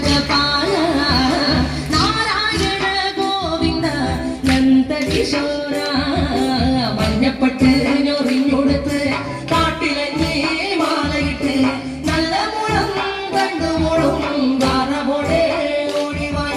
ജഗപാല നാരായണ ഗോവിന്ദ നന്ദകിശോര മഞ്ഞപ്പെട്ട് ഞൊറിഞ്ഞൊടുത്ത് കാട്ടിലഞ്ഞേ മാലയിട്ട് നല്ല മുളം കണ്ടുമുളും വാറ പോലെ ഓടിവാൻ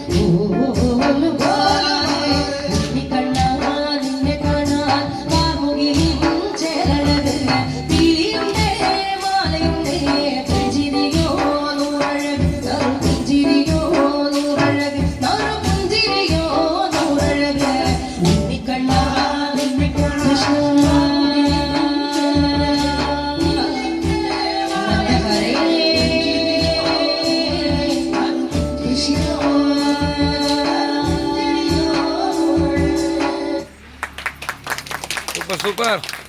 super.